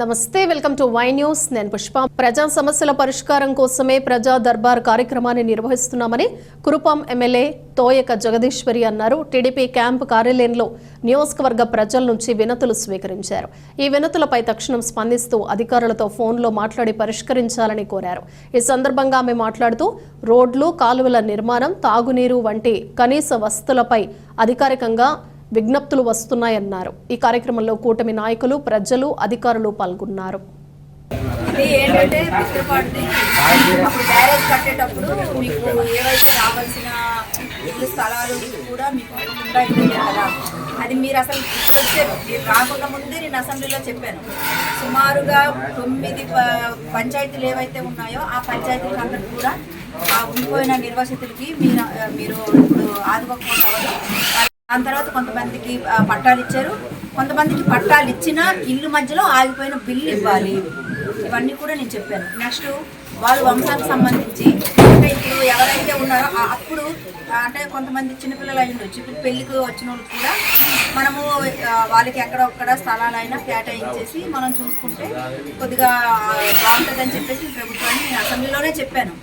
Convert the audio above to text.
నమస్తే welcome to Y news. నేను పుష్ప. ప్రజా సమస్యల పరిష్కారం కోసమే ప్రజా దర్బార్ కార్యక్రమాన్ని నిర్వహిస్తున్నామని కురుపాం ఎమ్మెల్యే తోయక జగదీశ్వరి అన్నారు. టీడీపీ క్యాంప్ కార్యాలయంలో నియోజకవర్గ ప్రజల నుంచి వినతులు స్వీకరించారు. ఈ వినతులపై తక్షణం స్పందిస్తూ అధికారులతో ఫోన్లో మాట్లాడి పరిష్కరించాలని కోరారు. ఈ సందర్భంగా ఆమె మాట్లాడుతూ రోడ్లు కాలువల నిర్మాణం తాగునీరు వంటి కనీస వస్తులపై అధికారికంగా విజ్ఞప్తులు వస్తున్నాయన్నారు. ఈ కార్యక్రమంలో కూటమి నాయకులు ప్రజలు అధికారులు పాల్గొన్నారు. ఇది ఏంటంటే పిత్రపాటిది అప్పుడు బ్యారేజ్ కట్టేటప్పుడు మీకు ఏవైతే రావాల్సిన ఇల్లు స్థలాలు కూడా మీకు ఉండాయి కదా. అది మీరు అసలు ఇప్పుడు వచ్చే మీరు రాకుండా ముందే నేను అసెంబ్లీలో చెప్పాను. సుమారుగా తొమ్మిది ప- పంచాయతీలు ఏవైతే ఉన్నాయో ఆ పంచాయతీలకు అందరికి కూడా ఆ ఉండిపోయిన నిర్వాసితులకి మీరు మీరు ఇప్పుడు ఆదుకోకపోతే దాని తర్వాత కొంతమందికి పట్టాలు ఇచ్చారు. కొంతమందికి పట్టాలు ఇచ్చిన ఇల్లు మధ్యలో ఆగిపోయిన బిల్లు ఇవ్వాలి. ఇవన్నీ కూడా నేను చెప్పాను. నెక్స్ట్ వాళ్ళ వంశానికి సంబంధించి అంటే ఇప్పుడు ఎవరైతే ఉన్నారో అప్పుడు అంటే కొంతమంది చిన్నపిల్లలు అయి ఉండొచ్చు. ఇప్పుడు పెళ్ళికి వచ్చిన వాళ్ళు కూడా మనము వాళ్ళకి ఎక్కడ ఒక్కడ స్థలాలైనా కేటాయించేసి మనం చూసుకుంటే కొద్దిగా బాగుంటుందని చెప్పేసి ప్రభుత్వాన్ని నేను అసెంబ్లీలోనే చెప్పాను.